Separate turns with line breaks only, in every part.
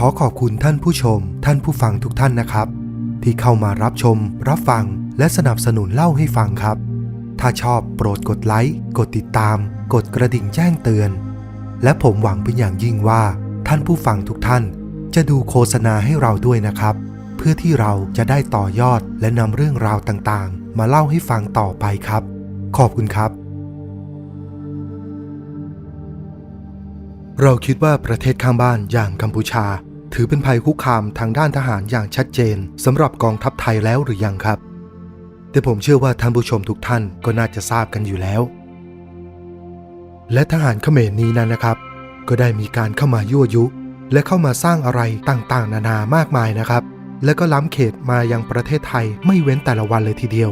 ขอขอบคุณท่านผู้ชม ท่านผู้ฟังทุกท่านนะครับ ที่เข้ามารับชม รับฟัง และสนับสนุนเล่าให้ฟังครับ ถ้าชอบโปรดกดไลค์ กดติดตาม กดกระดิ่งแจ้งเตือน และผมหวังเป็นอย่างยิ่งว่า ท่านผู้ฟังทุกท่าน จะดูโฆษณาให้เราด้วยนะครับ เพื่อที่เราจะได้ต่อยอดและนำเรื่องราวต่างๆ มาเล่าให้ฟังต่อไปครับ ขอบคุณครับเราคิดว่าประเทศข้างบ้านอย่างกัมพูชา ถือเป็นภัยคุกคามทางด้านทหารอย่างชัดเจนสำหรับกองทัพไทยแล้วหรือยังครับ แต่ผมเชื่อว่าท่านผู้ชมทุกท่านก็น่าจะทราบกันอยู่แล้ว และทหารเขมรนี้นั้นนะครับ ก็ได้มีการเข้ามายั่วยุ และเข้ามาสร้างอะไรต่างๆ นานามากมายนะครับ และก็ล้ำเขตมายังประเทศไทยไม่เว้นแต่ละวันเลยทีเดียว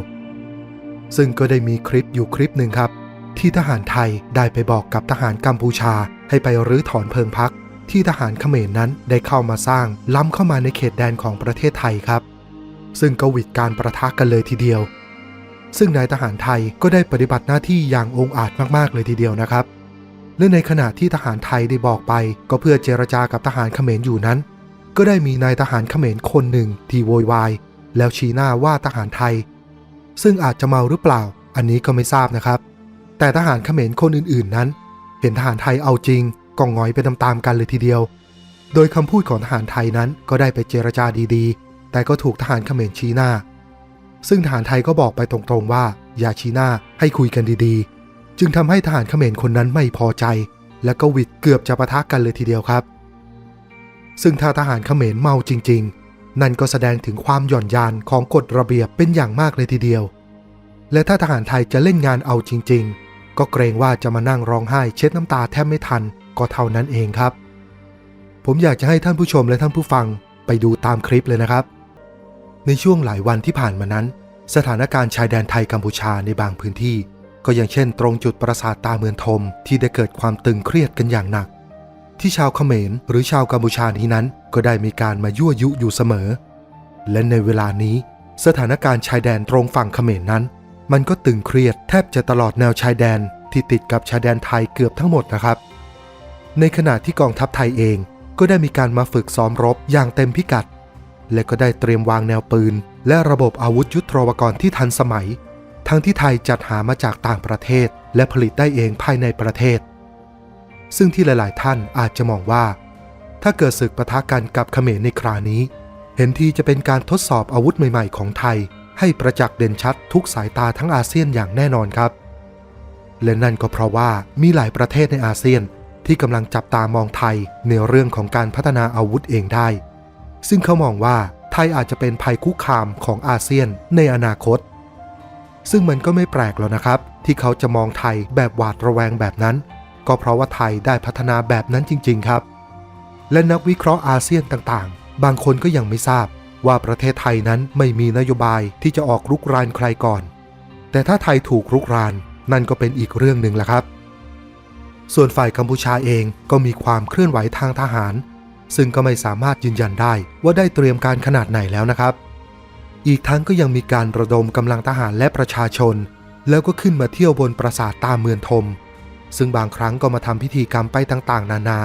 ซึ่งก็ได้มีคลิปอยู่คลิปหนึ่งครับ ที่ทหารไทยได้ไปบอกกับทหารกัมพูชาให้ไปรื้อถอนเพิงพัก ที่ทหารเขมรนั้นได้เข้ามาสร้าง ล้ำเข้ามาในเขตแดนของประเทศไทยครับ ซึ่งก็หวิดการประทะกันเลยทีเดียว ซึ่งนายทหารไทยก็ได้ปฏิบัติหน้าที่อย่างองอาจมากๆเลยทีเดียวนะครับและในขณะที่ทหารไทยได้บอกไป ก็เพื่อเจรจากับทหารเขมรอยู่นั้น ก็ได้มีนายทหารเขมรคนหนึ่งที่โวยวายแล้วชี้หน้าว่าทหารไทย ซึ่งอาจจะเมาหรือเปล่า อันนี้ก็ไม่ทราบนะครับ แต่ทหารเขมรคนอื่นๆนั้น เห็นทหารไทยเอาจริง ก็งอยไปตามๆกันเลยทีเดียว โดยคำพูดของทหารไทยนั้นก็ได้ไปเจรจาดีๆ แต่ก็ถูกทหารเขมรชี้หน้า ซึ่งทหารไทยก็บอกไปตรงๆว่า อย่าชี้หน้าให้คุยกันดีๆ จึงทำให้ทหารเขมรคนนั้นไม่พอใจ และก็วิดเกือบจะปะทะกันเลยทีเดียวครับ ซึ่งถ้าทหารเขมรเมาจริง ๆ นั่นก็แสดงถึงความหย่อนยานของกฎระเบียบเป็นอย่างมากเลยทีเดียว และถ้าทหารไทยจะเล่นงานเอาจริง ๆ ก็เกรงว่าจะมานั่งร้องไห้เช็ดน้ำตาแทบไม่ทัน ก็เท่านั้นเองครับ ผมอยากจะให้ท่านผู้ชมและท่านผู้ฟังไปดูตามคลิปเลยนะครับ ในช่วงหลายวันที่ผ่านมานั้น สถานการณ์ชายแดนไทยกัมพูชาในบางพื้นที่ ก็อย่างเช่น ตรงจุดปราสาทตาเมืองทม ที่ได้เกิดความตึงเครียดกันอย่างหนัก ที่ชาวเขมรหรือชาวกัมพูชานี้นั้น ก็ได้มีการมายั่วยุอยู่เสมอ และในเวลานี้ สถานการณ์ชายแดนตรงฝั่งเขมรนั้น มันก็ตึงเครียดแทบจะตลอดแนวชายแดนที่ติดกับชายแดนไทยเกือบทั้งหมดนะครับ ในขณะที่กองทัพไทยเองก็ได้มีการมาฝึกซ้อมรบอย่างเต็มพิกัด และก็ได้เตรียมวางแนวปืน และระบบอาวุธยุทโธปกรณ์ที่ทันสมัย ทั้งที่ไทยจัดหามาจากต่างประเทศ และผลิตได้เองภายในประเทศ ซึ่งที่หลาย ๆ ท่านอาจจะมองว่า ถ้าเกิดศึกปะทะกันกับเขมรในครานี้ เห็นทีจะเป็นการทดสอบอาวุธใหม่ ๆ ของไทย ให้ประจักษ์เด่นชัดทุกสายตาทั้งอาเซียนอย่างแน่นอนครับ และนั่นก็เพราะว่ามีหลายประเทศในอาเซียน ที่กำลังจับตามองไทยในเรื่องของการพัฒนาอาวุธเองได้ ซึ่งเขามองว่าไทยอาจจะเป็นภัยคุกคามของอาเซียนในอนาคต ซึ่งมันก็ไม่แปลกแล้วนะครับ ที่เขาจะมองไทยแบบหวาดระแวงแบบนั้น ก็เพราะว่าไทยได้พัฒนาแบบนั้นจริง ๆ ครับ และนักวิเคราะห์อาเซียนต่างๆ บางคนก็ยังไม่ทราบว่าประเทศไทยนั้นไม่มีนโยบายที่จะออกรุกรานใครก่อน แต่ถ้าไทยถูกรุกรานนั่นก็เป็นอีกเรื่องหนึ่งละครับ ส่วนฝ่ายกัมพูชาเองก็มีความเคลื่อนไหวทางทหาร ซึ่งก็ไม่สามารถยืนยันได้ว่าได้เตรียมการขนาดไหนแล้วนะครับ อีกทั้งก็ยังมีการระดมกำลังทหารและประชาชน แล้วก็ขึ้นมาเที่ยวบนปราสาทตาเมืองทม ซึ่งบางครั้งก็มาทำพิธีกรรมไปต่างๆ นานา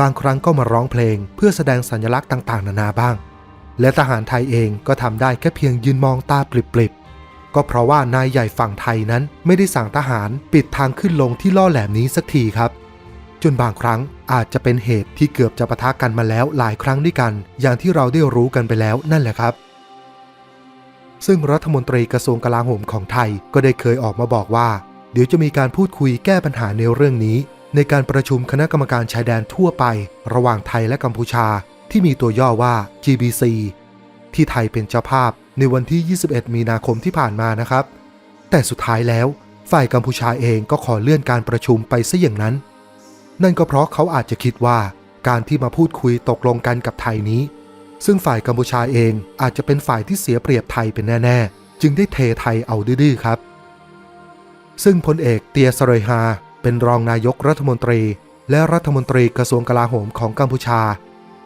บางครั้งก็มาร้องเพลงเพื่อแสดงสัญลักษณ์ต่างๆ นานาบ้าง และทหารไทยเองก็ทำได้แค่เพียงยืนมองตาปลิบๆ ก็เพราะว่านายใหญ่ฝั่งไทยนั้นไม่ได้สั่งทหารปิดทางขึ้นลงที่ล่อแหลมนี้สักทีครับ จนบางครั้งอาจจะเป็นเหตุที่เกือบจะปะทะกันมาแล้วหลายครั้งด้วยกัน อย่างที่เราได้รู้กันไปแล้วนั่นแหละครับ ซึ่งรัฐมนตรีกระทรวงกลาโหมของไทยก็ได้เคยออกมาบอกว่า เดี๋ยวจะมีการพูดคุยแก้ปัญหาในเรื่องนี้ ในการประชุมคณะกรรมการชายแดนทั่วไป ระหว่างไทยและกัมพูชา ที่มีตัวย่อว่า GBC ที่ไทยเป็นเจ้าภาพ ในวันที่ 21 มีนาคมที่ผ่านมานะครับ แต่สุดท้ายแล้วฝ่ายกัมพูชาเองก็ขอเลื่อนการประชุมไปซะอย่างนั้น นั่นก็เพราะเขาอาจจะคิดว่าการที่มาพูดคุยตกลงกันกับไทยนี้ ซึ่งฝ่ายกัมพูชาเองอาจจะเป็นฝ่ายที่เสียเปรียบไทยเป็นแน่ ๆ จึงได้เทไทยเอาดื้อครับ ซึ่งพลเอกเตียสเรยฮาเป็นรองนายกรัฐมนตรี และรัฐมนตรีกระทรวงกลาโหมของกัมพูชา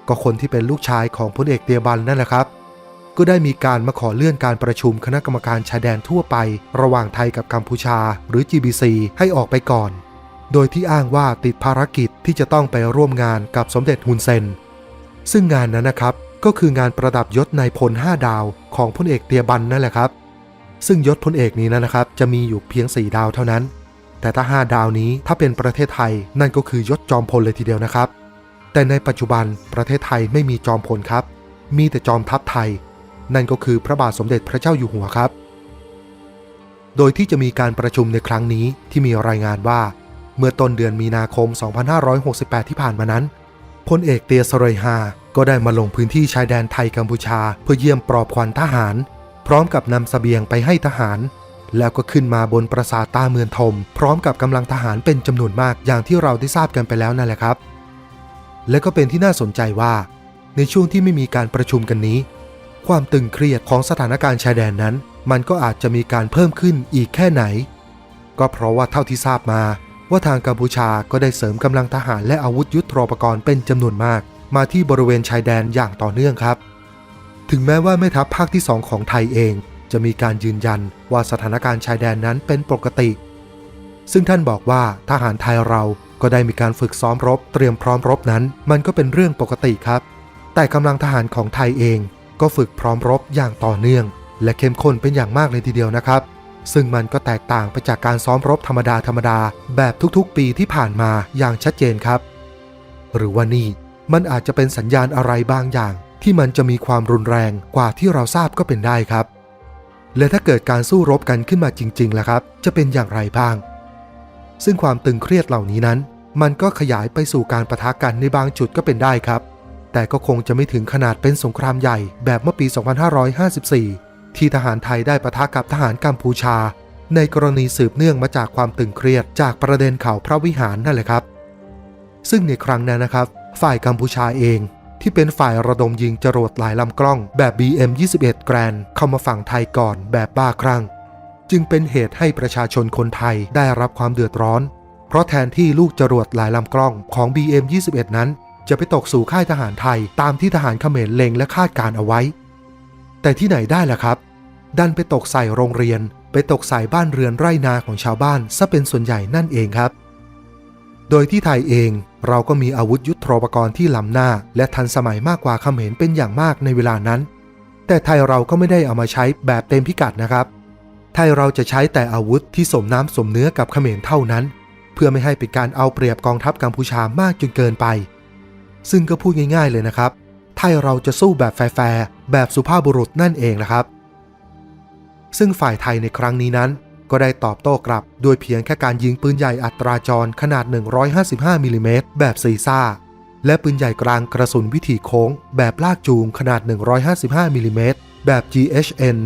ก็คนที่เป็นลูกชายของพลเอกเตียบันนั่นแหละครับ ก็ได้มีการมาขอเลื่อนการประชุมคณะกรรมการชายแดนทั่วไป ระหว่างไทยกับกัมพูชา หรือ GBC ให้ออกไปก่อน โดยที่อ้างว่าติดภารกิจที่จะต้องไปร่วมงานกับสมเด็จฮุนเซน ซึ่งงานนั้นนะครับ ก็คืองานประดับยศนายพล 5 ดาวของพลเอกเตียบันนั่นแหละครับ ซึ่งยศพลเอกนี้นะครับ จะมีอยู่เพียง 4 ดาวเท่านั้น แต่ถ้า 5 ดาวนี้ถ้าเป็นประเทศไทย นั่นก็คือยศจอมพลเลยทีเดียวนะครับ แต่ในปัจจุบันประเทศไทยไม่มีจอมพลครับ มีแต่จอมทัพไทย นั่นก็คือพระบาทสมเด็จพระเจ้าอยู่หัวครับ โดยที่จะมีการประชุมในครั้งนี้ที่มีรายงานว่า เมื่อต้นเดือนมีนาคม 2568 ที่ผ่านมานั้นพลเอกเตียสเรยฮาก็ได้มาลงพื้นที่ชายแดนไทยกัมพูชา เพื่อเยี่ยมปลอบขวัญทหาร พร้อมกับนำเสบียงไปให้ทหาร แล้วก็ขึ้นมาบนปราสาทตาเมืองทม พร้อมกับกำลังทหารเป็นจำนวนมากอย่างที่เราได้ทราบกันไปแล้วนั่นแหละครับ และก็เป็นที่น่าสนใจว่า ในช่วงที่ไม่มีการประชุมกันนี้ ความตึงเครียดของสถานการณ์ชายแดนนั้น มันก็อาจจะมีการเพิ่มขึ้นอีกแค่ไหน ก็เพราะว่าเท่าที่ทราบมา ว่าทางกัมพูชาก็ได้เสริมกำลังทหารและอาวุธยุทโธปกรณ์เป็นจำนวนมาก มาที่บริเวณชายแดนอย่างต่อเนื่องครับ ถึงแม้ว่าแม่ทัพภาคที่2ของไทยเอง จะมีการยืนยันว่าสถานการณ์ชายแดนนั้นเป็นปกติ ซึ่งท่านบอกว่าทหารไทยเราก็ได้มีการฝึกซ้อมรบ เตรียมพร้อมรบนั้น มันก็เป็นเรื่องปกติครับ แต่กำลังทหารของไทยเอง ก็ฝึกพร้อมรบอย่างต่อเนื่อง และเข้มข้นเป็นอย่างมากเลยทีเดียวนะครับ ซึ่งมันก็แตกต่างไปจากการซ้อมรบธรรมดาธรรมดาแบบทุกๆ ปีที่ผ่านมาอย่างชัดเจนครับ หรือว่านี่มันอาจจะเป็นสัญญาณอะไรบางอย่าง ที่มันจะมีความรุนแรงกว่าที่เราทราบก็เป็นได้ครับ และถ้าเกิดการสู้รบกันขึ้นมาจริงๆล่ะครับ จะเป็นอย่างไรบ้าง ซึ่งความตึงเครียดเหล่านี้นั้น มันก็ขยายไปสู่การประทะกันในบางจุดก็เป็นได้ครับ แต่ก็คงจะไม่ถึงขนาดเป็นสงครามใหญ่แบบเมื่อปี 2554 ที่ทหารไทยได้ปะทะกับทหารกัมพูชา ในกรณีสืบเนื่องมาจากความตึงเครียดจากประเด็นข่าวพระวิหารนั่นแหละครับ ซึ่งในครั้งนั้นนะครับ ฝ่ายกัมพูชาเองที่เป็นฝ่ายระดมยิงจรวดหลายลำกล้องแบบ BM21 แกรนเข้ามาฝั่งไทยก่อนแบบบ้าคลั่ง จึงเป็นเหตุให้ประชาชนคนไทยได้รับความเดือดร้อน เพราะแทนที่ลูกจรวดหลายลำกล้องของ BM21 นั้น จะไปตกสู่ค่ายทหารไทยตามที่ทหารเขมรเล็งและคาดการเอาไว้ แต่ที่ไหนได้ล่ะครับ ดันไปตกใส่โรงเรียน ไปตกใส่บ้านเรือนไร่นาของชาวบ้านซะเป็นส่วนใหญ่นั่นเองครับ โดยที่ไทยเองเราก็มีอาวุธยุทโธปกรณ์ที่ล้ำหน้า และทันสมัยมากกว่าเขมรเป็นอย่างมากในเวลานั้น แต่ไทยเราก็ไม่ได้เอามาใช้แบบเต็มพิกัดนะครับ ไทยเราจะใช้แต่อาวุธที่สมน้ำสมเนื้อกับเขมรเท่านั้น เพื่อไม่ให้เป็นการเอาเปรียบกองทัพกัมพูชามากจนเกินไป ซึ่งก็พูดง่าย ๆเลยนะครับไทยเราจะสู้แบบแฟร์แบบสุภาพบุรุษนั่นเองนะครับ ซึ่งฝ่ายไทยในครั้งนี้นั้น ก็ได้ตอบโต้กลับโดยเพียงแค่การยิงปืนใหญ่อัตราจรขนาด 155มิลลิเมตรแบบซีซ่า และปืนใหญ่กลางกระสุนวิถีโค้ง แบบลากจูงขนาด 155มิลลิเมตรแบบ GHN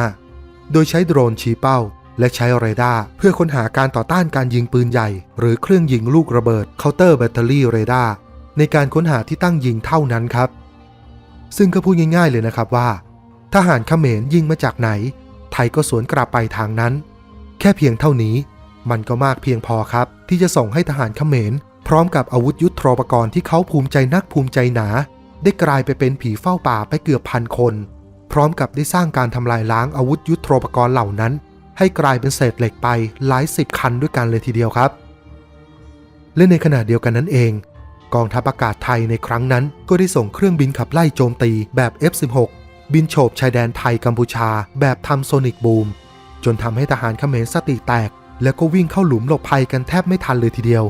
45 โดยใช้โดรนชี้เป้า และใช้เรดาร์เพื่อค้นหาการต่อต้านการยิงปืนใหญ่ หรือเครื่องยิงลูกระเบิด Counter Battery Radar ในการค้นหาที่ตั้งยิงเท่านั้นครับ ซึ่งก็พูดง่าย ๆเลยนะครับว่า ทหารเขมรยิงมาจากไหน ไทยก็สวนกลับไปทางนั้น แค่เพียงเท่านี้ มันก็มากเพียงพอครับ ที่จะส่งให้ทหารเขมร พร้อมกับอาวุธยุทโธปกรณ์ที่เขาภูมิใจนักภูมิใจหนา ได้กลายไปเป็นผีเฝ้าป่าไปเกือบพันคน พร้อมกับได้สร้างการทำลายล้างอาวุธยุทโธปกรณ์เหล่านั้น ให้กลายเป็นเศษเหล็กไปหลายสิบคันด้วยกันเลยทีเดียวครับและในขณะเดียวกันนั้นเอง กองทัพอากาศไทยในครั้งนั้น ก็ได้ส่งเครื่องบินขับไล่โจมตีแบบ F-16 บินโฉบชายแดนไทยกัมพูชา แบบทำโซนิกบูม จนทำให้ทหารเขมรสติแตก แล้วก็วิ่งเข้าหลุมหลบภัยกันแทบไม่ทันเลยทีเดียว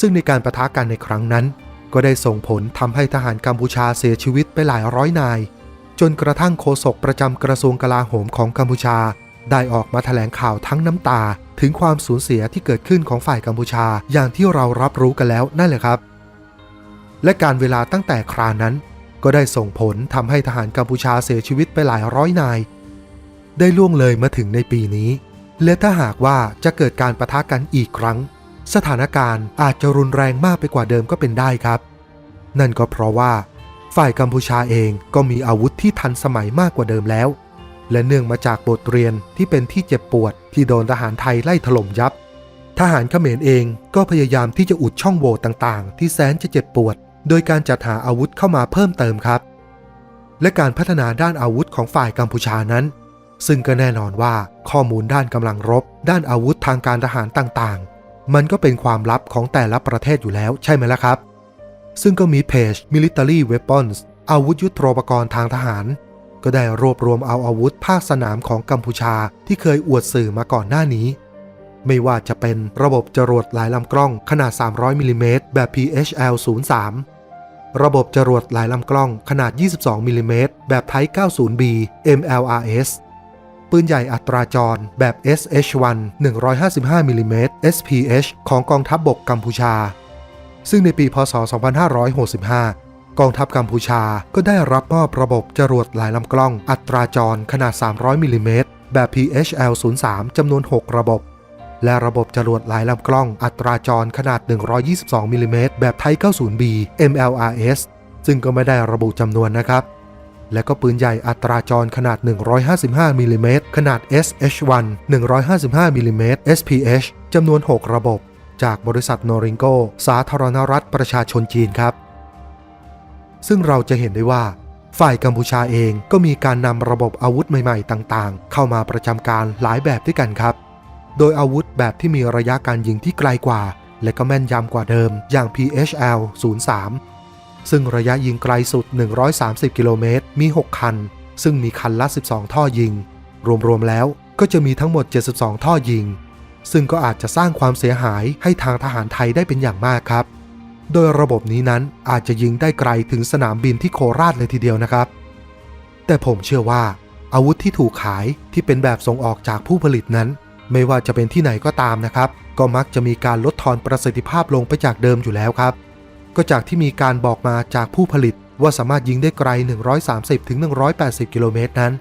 ซึ่งในการประทะกันในครั้งนั้น ก็ได้ส่งผลทำให้ทหารกัมพูชาเสียชีวิตไปหลายร้อยนาย จนกระทั่งโฆษกประจำกระทรวงกลาโหมของกัมพูชา ได้ออกมาแถลงข่าวทั้งน้ำตา ถึงความสูญเสียที่เกิดขึ้นของฝ่ายกัมพูชาอย่างที่เรารับรู้กันแล้วนั่นแหละครับ และการเวลาตั้งแต่ครานั้น ก็ได้ส่งผลทำให้ทหารกัมพูชาเสียชีวิตไปหลายร้อยนาย ได้ล่วงเลยมาถึงในปีนี้ และถ้าหากว่าจะเกิดการประทะกันอีกครั้ง สถานการณ์อาจจะรุนแรงมากไปกว่าเดิมก็เป็นได้ครับ นั่นก็เพราะว่า ฝ่ายกัมพูชาเองก็มีอาวุธที่ทันสมัยมากกว่าเดิมแล้ว และเนื่องมาจากบทเรียนที่เป็นที่เจ็บปวดที่โดนทหารไทยไล่ถล่มยับ ทหารเขมรเองก็พยายามที่จะอุดช่องโหว่ต่างๆ ที่แสนจะเจ็บปวด โดยการจัดหาอาวุธเข้ามาเพิ่มเติมครับ และการพัฒนาด้านอาวุธของฝ่ายกัมพูชานั้น ซึ่งก็แน่นอนว่าข้อมูลด้านกำลังรบ ด้านอาวุธทางการทหารต่างๆ มันก็เป็นความลับของแต่ละประเทศอยู่แล้วใช่ไหมล่ะครับ ซึ่งก็มีเพจ Military Weapons อาวุธยุทโธปกรณ์ทางทหาร ก็ได้รวบรวมเอาอาวุธภาคสนามของกัมพูชาที่เคยอวดสื่อมาก่อนหน้านี้ ไม่ว่าจะเป็นระบบจรวดหลายลำกล้องขนาด 300มิลลิเมตรแบบ PHL 03ระบบจรวดหลายลำกล้องขนาด 22มิลลิเมตรแบบ Type 90B MLRS ปืนใหญ่อัตราจรแบบ SH1 155มิลลิเมตร SPH ของกองทัพบบกกัมพูชา ซึ่งในปีพศ 2565 กองทัพกัมพูชาก็ได้รับมอบระบบจรวดหลายลำกล้อง อัตราจรขนาด 300 มิลลิเมตรแบบ PHL 03จำนวน 6 ระบบ และระบบจรวดหลายลำกล้อง อัตราจรขนาด 122 มิลลิเมตรแบบ Type 90B MLRS ซึ่งก็ไม่ได้ระบุจำนวนนะครับ และก็ปืนใหญ่อัตราจรขนาด 155มิลลิเมตรขนาด SH1 155มิลลิเมตร SPH จำนวน 6 ระบบ จากบริษัทโนริงโก สาธารณรัฐประชาชนจีนครับ ซึ่งเราจะเห็นได้ว่า ฝ่ายกัมพูชาเองก็มีการนำระบบอาวุธใหม่ๆ ต่างๆ เข้ามาประจำการหลายแบบด้วยกันครับ โดยอาวุธแบบที่มีระยะการยิงที่ไกลกว่า และก็แม่นยำกว่าเดิมอย่าง PHL 03 ซึ่งระยะยิงไกลสุด 130 กิโลเมตร มี 6 คัน ซึ่งมีคันละ 12 ท่อยิง รวมๆแล้วก็จะมีทั้งหมด 72 ท่อยิง ซึ่งก็อาจจะสร้างความเสียหายให้ทางทหารไทยได้เป็นอย่างมากครับ โดยระบบนี้นั้นอาจจะยิงได้ไกลถึงสนามบินที่โคราชเลยทีเดียวนะครับ แต่ผมเชื่อว่า อาวุธที่ถูกขายที่เป็นแบบส่งออกจากผู้ผลิตนั้น ไม่ว่าจะเป็นที่ไหนก็ตามนะครับ ก็มักจะมีการลดทอนประสิทธิภาพลงไปจากเดิมอยู่แล้วครับ ก็จากที่มีการบอกมาจากผู้ผลิตว่าสามารถยิงได้ไกล 130-180 กิโลเมตรนั้น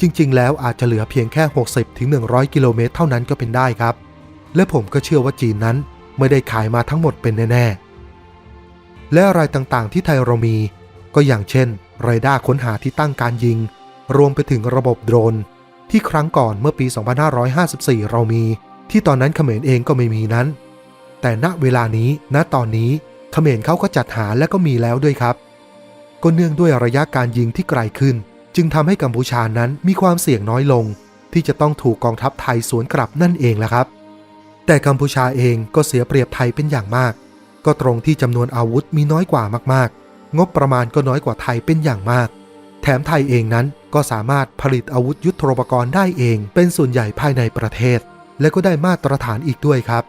จริงๆ แล้วอาจจะเหลือเพียงแค่ 60-100 กิโลเมตรเท่านั้นก็เป็นได้ครับ และผมก็เชื่อว่าจีนนั้นไม่ได้ขายมาทั้งหมดเป็นแน่ๆ และอะไรต่างๆ ที่ไทยเรามี ก็อย่างเช่นเรดาค้นหาที่ตั้งการยิง รวมไปถึงระบบโดรน ที่ครั้งก่อนเมื่อปี 2554 เรามี ที่ตอนนั้นเขมรเองก็ไม่มีนั้น แต่ณเวลานี้ณตอนนี้เขมรเขาก็จัดหาและก็มีแล้วด้วยครับ ก็เนื่องด้วยระยะการยิงที่ไกลขึ้น จึงทำให้กัมพูชานั้นมีความเสี่ยงน้อยลง ที่จะต้องถูกกองทัพไทยสวนกลับนั่นเองแหละครับ แต่กัมพูชาเองก็เสียเปรียบไทยเป็นอย่างมาก ก็ตรงที่จำนวนอาวุธมีน้อยกว่ามากๆ งบประมาณก็น้อยกว่าไทยเป็นอย่างมาก แถมไทยเองนั้นก็สามารถผลิตอาวุธยุทโธปกรณ์ได้เอง เป็นส่วนใหญ่ภายในประเทศ และก็ได้มาตรฐานอีกด้วยครับ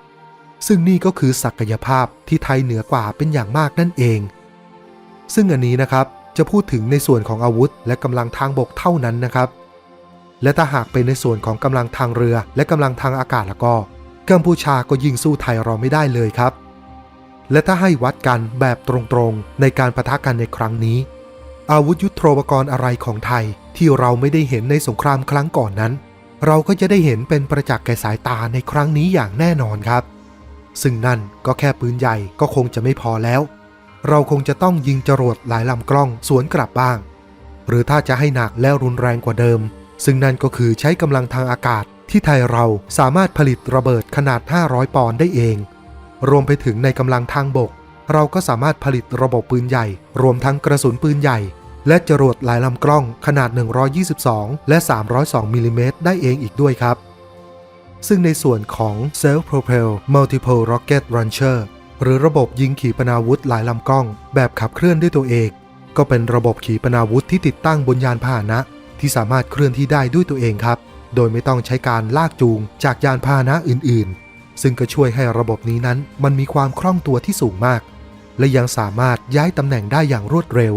ซึ่งนี่ก็คือศักยภาพที่ไทยเหนือกว่าเป็นอย่างมากนั่นเอง ซึ่งอันนี้นะครับจะพูดถึงในส่วนของอาวุธ และกำลังทางบกเท่านั้นนะครับ และถ้าหากเป็นในส่วนของกำลังทางเรือ และกำลังทางอากาศแล้วก็กัมพูชาก็ยิงสู้ไทยเราไม่ได้เลยครับ และถ้าให้วัดกันแบบตรงๆ ในการประทะกันในครั้งนี้ อาวุธยุทโธปกรณ์อะไรของไทยที่เราไม่ได้เห็นในสงครามครั้งก่อนนั้น เราก็จะได้เห็นเป็นประจักษ์แก่สายตาในครั้งนี้อย่างแน่นอนครับ ซึ่งนั่นก็แค่ปืนใหญ่ก็คงจะไม่พอแล้ว เราคงจะต้องยิงจรวดหลายลำกล้องสวนกลับบ้าง หรือถ้าจะให้หนักและรุนแรงกว่าเดิม ซึ่งนั่นก็คือใช้กำลังทางอากาศที่ไทยเราสามารถผลิตระเบิดขนาด 500 ปอนด์ได้เอง รวมไปถึงในกำลังทางบก เราก็สามารถผลิตระบบปืนใหญ่ รวมทั้งกระสุนปืนใหญ่ และจรวดหลายลำกล้องขนาด 122 และ 302มิลลิเมตรได้เองอีกด้วยครับ ซึ่งในส่วนของ Self-Propel Multiple Rocket Launcher หรือระบบยิงขีปนาวุธหลายลำกล้อง แบบขับเคลื่อนด้วยตัวเอง ก็เป็นระบบขีปนาวุธที่ติดตั้งบนยานพาหนะ ที่สามารถเคลื่อนที่ได้ด้วยตัวเองครับ โดยไม่ต้องใช้การลากจูงจากยานพาหนะอื่นๆ ซึ่งก็ช่วยให้ระบบนี้นั้นมันมีความคล่องตัวที่สูงมาก และยังสามารถย้ายตำแหน่งได้อย่างรวดเร็ว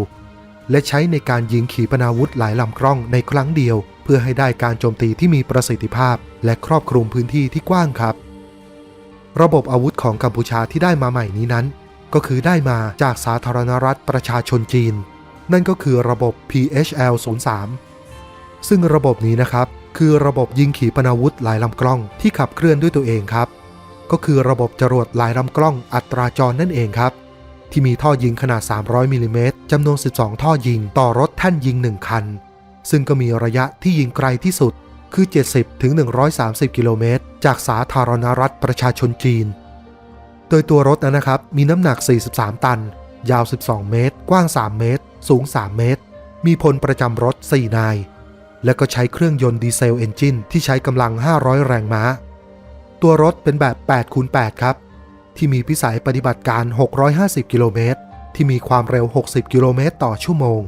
และใช้ในการยิงขีปนาวุธหลายลำกล้องในครั้งเดียว เพื่อให้ได้การโจมตีที่มีประสิทธิภาพ และครอบคลุมพื้นที่ที่กว้างครับ ระบบอาวุธของกัมพูชาที่ได้มาใหม่นี้นั้น ก็คือได้มาจากสาธารณรัฐประชาชนจีน นั่นก็คือระบบ PHL 03ซึ่งระบบนี้นะครับคือระบบยิงขีปนาวุธหลายลำกล้องที่ขับเคลื่อนด้วยตัวเองครับ ก็คือระบบจรวดหลายลำกล้องอัตราจรนั่นเองครับ ที่มีท่อยิงขนาด 300มิลลิเมตรจำนวน 12 ท่อยิงต่อรถแท่นยิง 1 คัน ซึ่งก็มีระยะที่ยิงไกลที่สุดคือ 70ถึง130 กิโลเมตร จากสาธารณรัฐประชาชนจีน โดยตัวรถนั้นนะครับมีน้ำหนัก 43 ตัน ยาว 12 เมตร กว้าง 3 เมตร สูง 3 เมตร มีพลประจำรถ 4 นาย และก็ใช้เครื่องยนต์ดีเซลเอนจินที่ใช้กำลัง 500 แรงม้า ตัวรถเป็นแบบ8คูณ8ครับ ที่มีพิสัยปฏิบัติการ 650 กิโลเมตร ที่มีความเร็ว 60 กิโลเมตรต่อชั่วโมง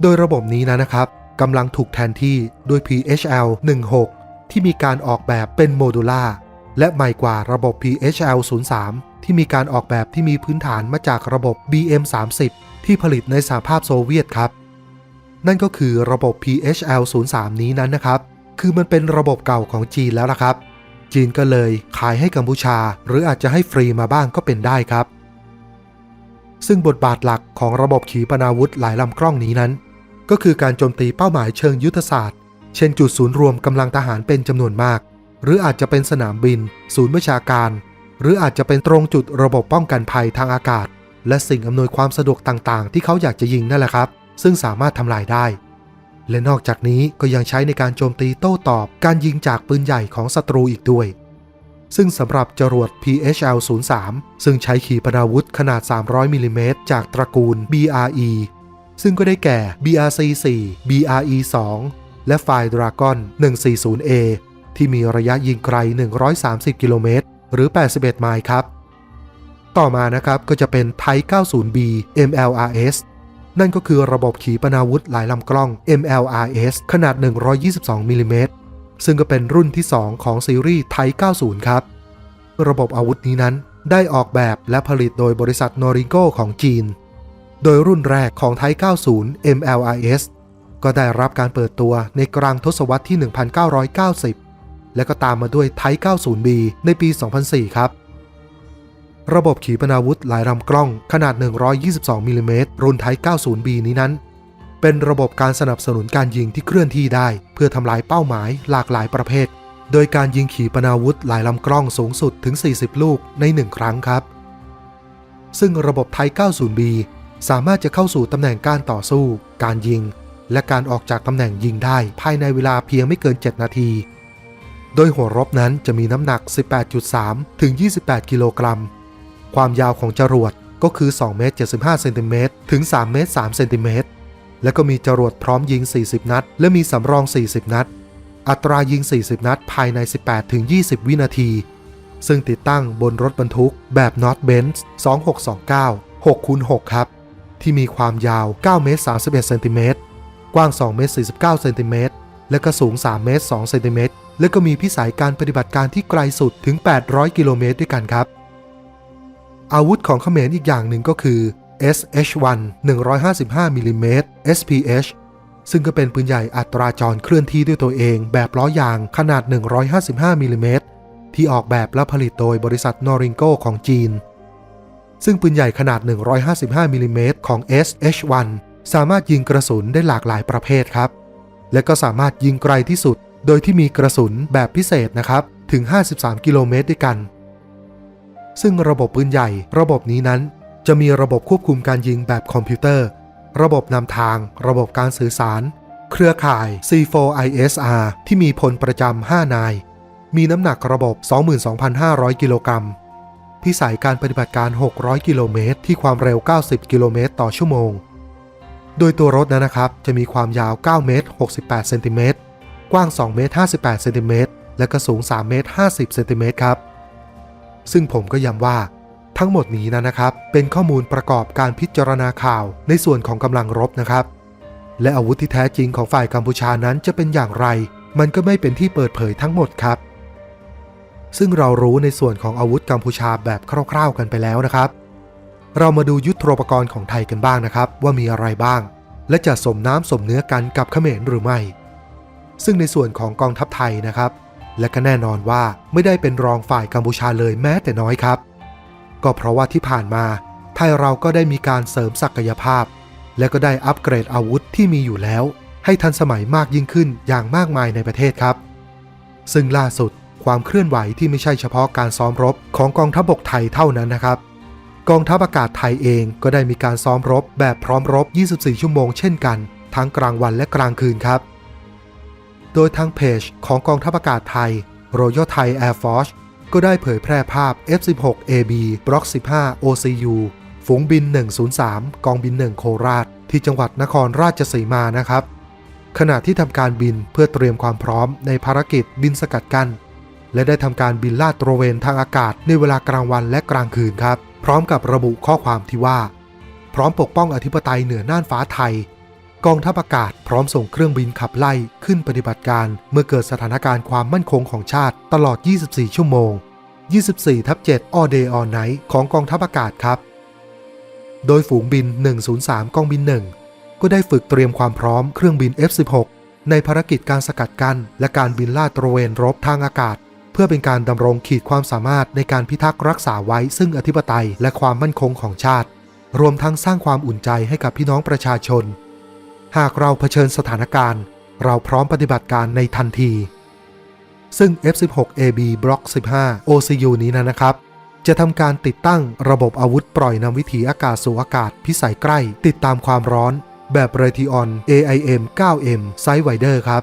โดยระบบนี้นะนะครับกำลังถูกแทนที่ด้วย PHL 16 ที่มีการออกแบบเป็นโมดูล่าและใหม่กว่าระบบ PHL 03 ที่มีการออกแบบที่มีพื้นฐานมาจากระบบ BM 30ที่ผลิตในสหภาพโซเวียตครับ นั่นก็คือระบบ PHL 03 นี้นั้นนะครับ คือมันเป็นระบบเก่าของจีนแล้วล่ะครับ จีนก็เลยขายให้กัมพูชา หรืออาจจะให้ฟรีมาบ้างก็เป็นได้ครับ ซึ่งบทบาทหลักของระบบขีปนาวุธหลายลำกล้องนี้นั้น ก็คือการโจมตีเป้าหมายเชิงยุทธศาสตร์ เช่นจุดศูนย์รวมกำลังทหารเป็นจำนวนมาก หรืออาจจะเป็นสนามบิน ศูนย์วิชาการ หรืออาจจะเป็นตรงจุดระบบป้องกันภัยทางอากาศ และสิ่งอำนวยความสะดวกต่างๆ ที่เขาอยากจะยิงนั่นแหละครับ ซึ่งสามารถทำลายได้ และนอกจากนี้ก็ยังใช้ในการโจมตีโต้ตอบการยิงจากปืนใหญ่ของศัตรูอีกด้วย ซึ่งสำหรับจรวด PHL 03 ซึ่งใช้ขีปนาวุธขนาด 300มิลลิเมตรจากตระกูล BRE ซึ่งก็ได้แก่ BRC 4 BRE 2 และ Fire Dragon 140A ที่มีระยะยิงไกล 130 กิโลเมตร หรือ 81 ไมล์ครับ ต่อมานะครับก็จะเป็นไท 90B MLRS นั่นก็คือระบบขีปนาวุธหลายลำกล้อง MLRS ขนาด 122มิลลิเมตรซึ่งก็เป็นรุ่นที่ 2 ของซีรีส์ไท90 ครับ ระบบอาวุธนี้นั้นได้ออกแบบและผลิตโดยบริษัทนอริโกของจีน โดยรุ่นแรกของไท90 MLRS ก็ได้รับการเปิดตัวในกลางทศวรรษที่ 1990 และก็ตามมาด้วยไท 90B ในปี 2004 ครับ ระบบขีปนาวุธหลายลำกล้องขนาด 122มิลลิเมตรรุ่นไทย 90B นี้นั้น เป็นระบบการสนับสนุนการยิงที่เคลื่อนที่ได้ เพื่อทำลายเป้าหมายหลากหลายประเภท โดยการยิงขีปนาวุธหลายลำกล้องสูงสุดถึง 40 ลูกใน 1 ครั้งครับ ซึ่งระบบไทย 90B สามารถจะเข้าสู่ตำแหน่งการต่อสู้ การยิง และการออกจากตำแหน่งยิงได้ภายในเวลาเพียงไม่เกิน 7 นาที โดยหัวรบนั้นจะมีน้ำหนัก 18.3 ถึง 28 กิโลกรัม ความยาวของจรวดก็คือ2เมตร75เซนติเมตรถึง3เมตร3เซนติเมตรและก็มีจรวดพร้อมยิง 40 นัด และมีสำรอง 40 นัด อัตรายิง 40 นัดภายใน 18ถึง20 วินาที ซึ่งติดตั้งบนรถบรรทุกแบบ Not Benz 2629 6คูณ6ครับ ที่มีความยาว9เมตร31เซนติเมตรกว้าง2เมตร49เซนติเมตรและก็สูง3เมตร2เซนติเมตรและก็มีพิสัยการปฏิบัติการที่ไกลสุดถึง 800 กิโลเมตรด้วยกันครับ อาวุธของเขมรอีกอย่างหนึ่งก็คือ SH1 155มิลลิเมตร SPH ซึ่งก็เป็นปืนใหญ่อัตราจรเคลื่อนที่ด้วยตัวเอง แบบล้อยางขนาด 155มิลลิเมตรที่ออกแบบและผลิตโดยบริษัทนอริงโกของจีน ซึ่งปืนใหญ่ขนาด 155มิลลิเมตรของ SH1 สามารถยิงกระสุนได้หลากหลายประเภทครับ และก็สามารถยิงไกลที่สุด โดยที่มีกระสุนแบบพิเศษนะครับ ถึง 53 กิโลเมตรด้วยกัน ซึ่งระบบปืนใหญ่ ระบบนี้นั้น จะมีระบบควบคุมการยิงแบบคอมพิวเตอร์ ระบบนำทาง ระบบการสื่อสาร เครือข่าย C4ISR ที่มีพลประจำ 5 นาย มีน้ำหนักระบบ 22,500 กิโลกรัมพิสัยการปฏิบัติการ 600 กิโลเมตร ที่ความเร็ว 90 กิโลเมตรต่อชั่วโมง โดยตัวรถนั้นนะครับ จะมีความยาว 9 เมตร 68 เซนติเมตร กว้าง 2 เมตร 58 เซนติเมตร และก็สูง 3 เมตร 50 เซนติเมตรครับ ซึ่งผมก็ย้ำว่า ทั้งหมดนี้นะนะครับ เป็นข้อมูลประกอบการพิจารณาข่าวในส่วนของกำลังรบนะครับ และอาวุธที่แท้จริงของฝ่ายกัมพูชานั้นจะเป็นอย่างไร มันก็ไม่เป็นที่เปิดเผยทั้งหมดครับ ซึ่งเรารู้ในส่วนของอาวุธกัมพูชาแบบคร่าว ๆ กันไปแล้วนะครับ เรามาดูยุทโธปกรณ์ของไทยกันบ้างนะครับ ว่ามีอะไรบ้าง และจะสมน้ำสมเนื้อกันกับเขมรหรือไม่ซึ่งในส่วนของกองทัพไทยนะครับ และก็แน่นอนว่าไม่ได้เป็นรองฝ่ายกัมพูชาเลยแม้แต่น้อยครับ ก็เพราะว่าที่ผ่านมา ไทยเราก็ได้มีการเสริมศักยภาพ และก็ได้อัปเกรดอาวุธที่มีอยู่แล้ว ให้ทันสมัยมากยิ่งขึ้นอย่างมากมายในประเทศครับ ซึ่งล่าสุดความเคลื่อนไหวที่ไม่ใช่เฉพาะการซ้อมรบของกองทัพบกไทยเท่านั้นนะครับ กองทัพอากาศไทยเองก็ได้มีการซ้อมรบแบบพร้อมรบ 24 ชั่วโมงเช่นกัน ทั้งกลางวันและกลางคืนครับ โดยทางเพจของกองทัพอากาศไทย Royal Thai Air Force ก็ได้เผยแพร่ภาพ F-16AB Block 15 OCU ฝูงบิน 103 กองบิน 1 โคราช ที่จังหวัดนครราชสีมานะครับ ขณะที่ทำการบินเพื่อเตรียมความพร้อมในภารกิจบินสกัดกั้นและได้ทำการบินลาดตระเวนทางอากาศในเวลากลางวันและกลางคืนครับ พร้อมกับระบุข้อความที่ว่า พร้อมปกป้องอธิปไตยเหนือน่านฟ้าไทย กองทัพอากาศพร้อมส่งเครื่องบินขับไล่ขึ้นปฏิบัติการเมื่อเกิดสถานการณ์ความมั่นคงของชาติตลอด 24 ชั่วโมง 24 ทับ 7 All Day All Night ของกองทัพอากาศครับ โดยฝูงบิน 103 กองบิน 1 ก็ได้ฝึกเตรียมความพร้อมเครื่องบิน F-16 ในภารกิจการสกัดกั้นและการบินลาดตระเวนรบทางอากาศ เพื่อเป็นการดำรงขีดความสามารถในการพิทักษ์รักษาไว้ซึ่งอธิปไตยและความมั่นคงของชาติ รวมทั้งสร้างความอุ่นใจให้กับพี่น้องประชาชน หากเราเผชิญสถานการณ์ เราพร้อมปฏิบัติการในทันที ซึ่ง F16AB Block 15 OCU นี้นะครับ จะทำการติดตั้งระบบอาวุธปล่อยนำวิถีอากาศสู่อากาศพิสัยใกล้ ติดตามความร้อนแบบ r a t i o n AIM 9M Sidewinder ครับ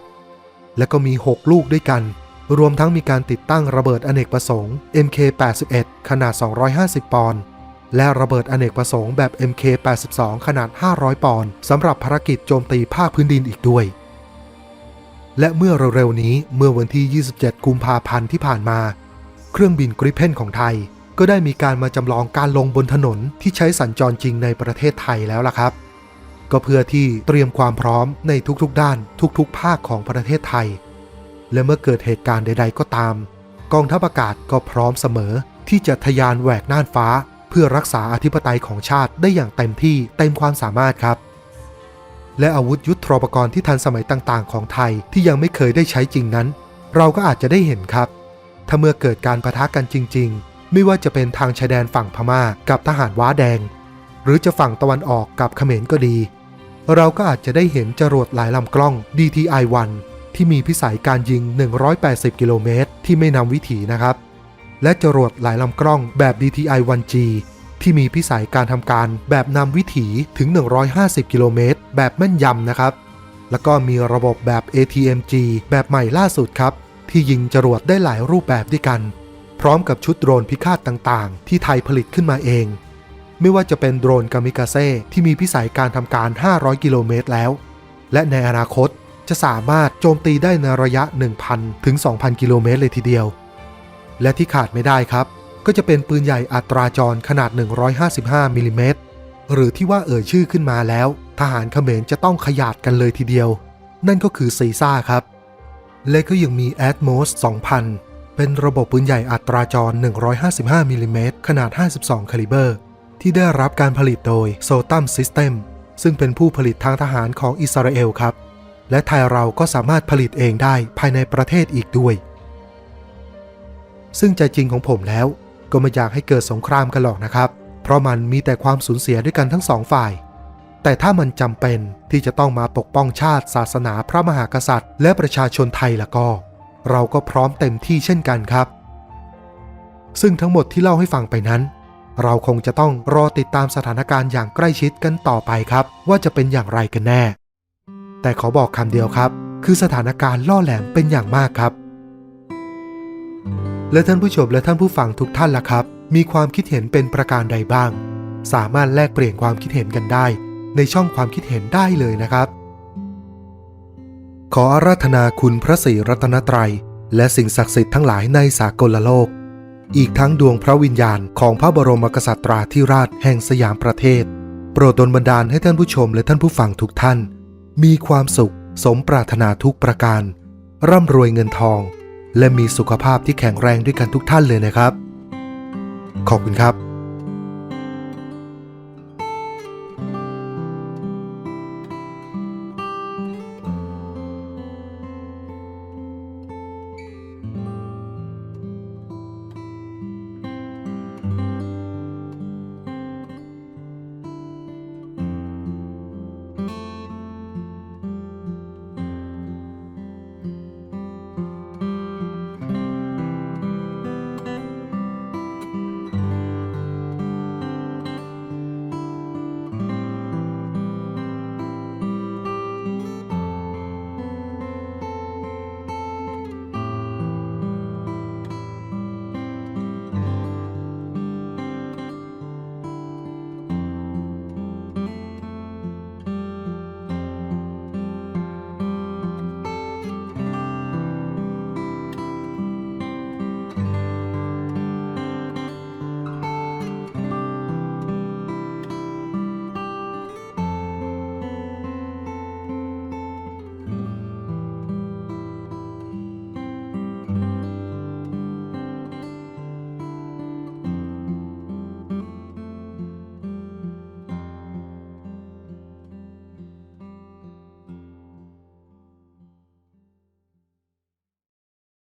และก็มี 6 ลูกด้วยกัน รวมทั้งมีการติดตั้งระเบิดอเนกประสงค์ MK81 ขนาด 250 ปอนด์ และระเบิดอเนกประสงค์แบบ MK82 ขนาด 500 ปอนด์สำหรับภารกิจโจมตีภาคพื้นดินอีกด้วย และเมื่อเร็วๆนี้เมื่อวันที่ 27 กุมภาพันธ์ที่ผ่านมา เครื่องบินกริเพนของไทย ก็ได้มีการมาจำลองการลงบนถนนที่ใช้สัญจรจริงในประเทศไทยแล้วล่ะครับ ก็เพื่อที่เตรียมความพร้อมในทุกๆ ด้าน ทุกๆ ภาคของประเทศไทย และเมื่อเกิดเหตุการณ์ใด ๆ ก็ตาม กองทัพอากาศก็พร้อมเสมอที่จะทะยานแหวกน่านฟ้า เพื่อรักษาอธิปไตยของชาติได้อย่างเต็มที่เต็มความสามารถครับ และอาวุธยุทโธปกรณ์ที่ทันสมัยต่างๆ ของไทยที่ยังไม่เคยได้ใช้จริงนั้น เราก็อาจจะได้เห็นครับ ถ้าเมื่อเกิดการประทะกันจริง ๆ ไม่ว่าจะเป็นทางชายแดนฝั่งพม่ากับทหารว้าแดง หรือจะฝั่งตะวันออกกับเขมรก็ดี เราก็อาจจะได้เห็นจรวดหลายลำกล้อง DTI-1 ที่มีพิสัยการยิง 180 กิโลเมตรที่ไม่นำวิถีนะครับ และจรวดหลายลำกล้องแบบ DTI-1G ที่มีพิสัยการทำการแบบนำวิถีถึง 150 กิโลเมตร แบบแม่นยำนะครับ แล้วก็มีระบบแบบ ATMG แบบใหม่ล่าสุดครับ ที่ยิงจรวดได้หลายรูปแบบด้วยกัน พร้อมกับชุดโดรนพิฆาตต่างๆ ที่ไทยผลิตขึ้นมาเอง ไม่ว่าจะเป็นโดรนกามิกาเซ่ที่มีพิสัยการทำการ 500 กิโลเมตรแล้ว และในอนาคตจะสามารถโจมตีได้ในระยะ 1,000 ถึง 2,000 กิโลเมตรเลยทีเดียว และที่ขาดไม่ได้ครับ ก็จะเป็นปืนใหญ่อัตราจรขนาด 155มิลลิเมตรหรือที่ว่าเอ่ยชื่อขึ้นมาแล้ว ทหารเขมรจะต้องขยาดกันเลยทีเดียว นั่นก็คือซีซ่าครับ และก็ยังมี Atmos 2000 เป็นระบบปืนใหญ่อัตราจร 155มิลลิเมตรขนาด 52 คาลิเบอร์ ที่ได้รับการผลิตโดย Sotam System ซึ่งเป็นผู้ผลิตทางทหารของอิสราเอลครับ และไทยเราก็สามารถผลิตเองได้ภายในประเทศอีกด้วย ซึ่งใจจริงของผมแล้ว ก็ไม่อยากให้เกิดสงครามกันหรอกนะครับ เพราะมันมีแต่ความสูญเสียด้วยกันทั้งสองฝ่าย แต่ถ้ามันจำเป็นที่จะต้องมาปกป้องชาติ ศาสนาพระมหากษัตริย์ และประชาชนไทยละก็ เราก็พร้อมเต็มที่เช่นกันครับ ซึ่งทั้งหมดที่เล่าให้ฟังไปนั้น เราคงจะต้องรอติดตามสถานการณ์อย่างใกล้ชิดกันต่อไปครับ ว่าจะเป็นอย่างไรกันแน่ แต่ขอบอกคำเดียวครับ คือสถานการณ์ล่อแหลมเป็นอย่างมากครับ และท่านผู้ชมและท่านผู้ฟังทุกท่านล่ะครับ มีความคิดเห็นเป็นประการใดบ้าง สามารถแลกเปลี่ยนความคิดเห็นกันได้ ในช่องความคิดเห็นได้เลยนะครับ ขออาราธนาคุณพระศรีรัตนตรัย และสิ่งศักดิ์สิทธิ์ทั้งหลายในสากลโลก อีกทั้งดวงพระวิญญาณของพระบรมกษัตราธิราชแห่งสยามประเทศ โปรดดลบันดาลให้ท่านผู้ชมและท่านผู้ฟังทุกท่าน มีความสุข สมปรารถนาทุกประการ ร่ำรวยเงินทอง และมีสุขภาพที่แข็งแรงด้วยกันทุกท่านเลยนะครับ ขอบคุณครับ